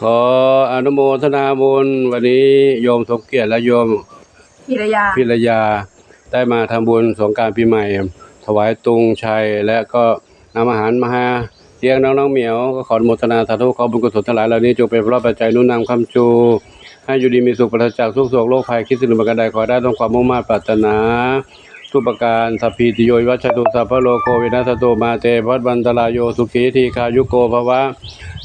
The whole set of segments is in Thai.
ขออนุโมทนาบุญวันนี้โยมสมเกียรติและโยมพิรยาพิรยาได้มาทำบุญสงกรารปีใหม่ ถวายตุงชัยและก็นำอาหารมาให้เลี้ยงน้องน้องๆเหมียวก็ขออนุโมทนาสาธุขอบุญกุศลทั้งหลายเหล่านี้จงเป็นพระปัจจัยนุ่นนำคำจู ให้อยู่ดีมีสุขปราศจากทุกโศกโรคภัยคิดสิ่งหนึ่งประการใดขอให้ได้ต้องความมุ่งมั่นปรารถนา ทุกประการสัพพีติโยวิวัชตุสัพพโลโควินัสตุมาเตพัดวันตรายโยสุขีทีคายุโกภวะ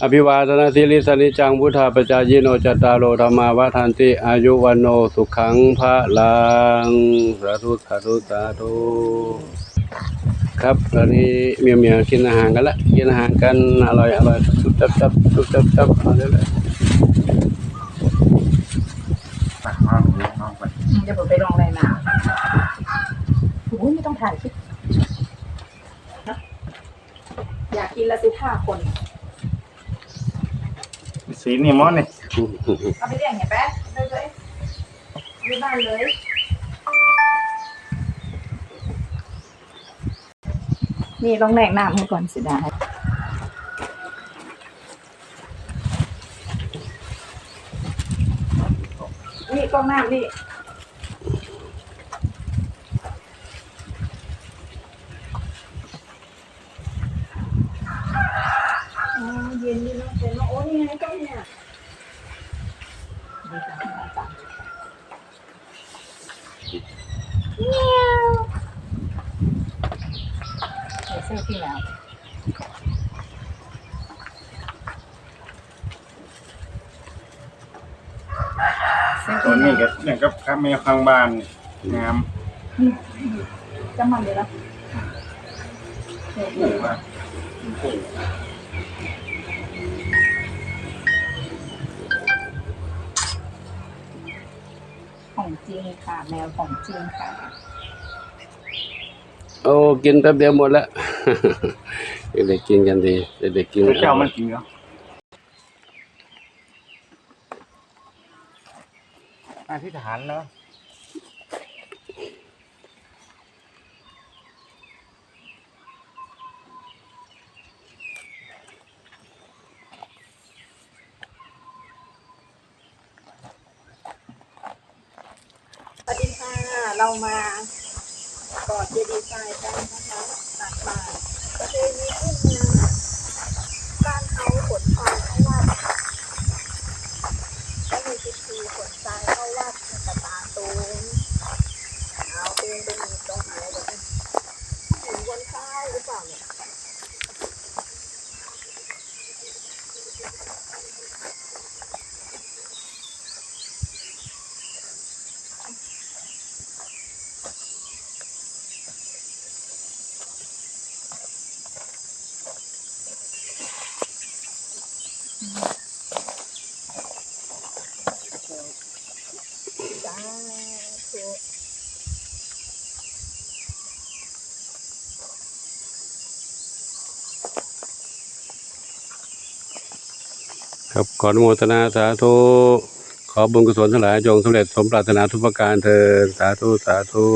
อภิวาทนาสิริสนิจังพุทธาปจายโนจตตารโลธรรมาวัฏันติอายุวันโนสุขังพระลังสาธุสาธุสาธุครับตอนนี้เมียวเมียกินอาหารกันละกินอาหารกันอร่อยอร่อยจุบจับจับจุบจับจับเอาเลยเลยเดี๋ยวผมไปลองอะไรมาโอ้ยไม่ต้องถ่ายคลิปอยากกินละสิห้าคน สีนี่มอนนี่เอาไปเรียกเห็นไหมเลยเลยที่บ้านเลยนี่ลองแรงน้ำให้ก่อนสิได้นี่กล้องน้ำนี่ อ๋อเย็นดีเนาะเย็นเนาะโอ้นี่ไงก็เนี่ยดีจังดีจังเมียว ใส่เสื้อที่แล้วเสื้อตัวที่นี้แล้วก็อย่างกับข้างแมวข้างบ้านนี่งามจะมันเลยละเดี๋ยวผูกว่าผูกของจริงค่ะ แมวของจริงค่ะ โอ้กินแป๊บเดียวหมดแล้ว เด็กๆกินกันดีเด็กๆกินเจ้ามันกินเนาะอธิษฐานเนาะสวัสดีค่ะเรามา กอดเจดีย์ทรายกันนะคะตักบาตรประเพณีขึ้นมาการเอาขนทรายเข้าวัดและมีพิธีขนทรายเข้าวัดตะตาตูนเอาตูนเป็นตรงไหนแบบนี้เห็นบนข้าวหรือเปล่าเนี่ย ครับขออนุโมทนาสาธุขอบุญกุศลทั้งหลายจงสำเร็จสมปรารถนาทุกประการเถิดสาธุสาธุ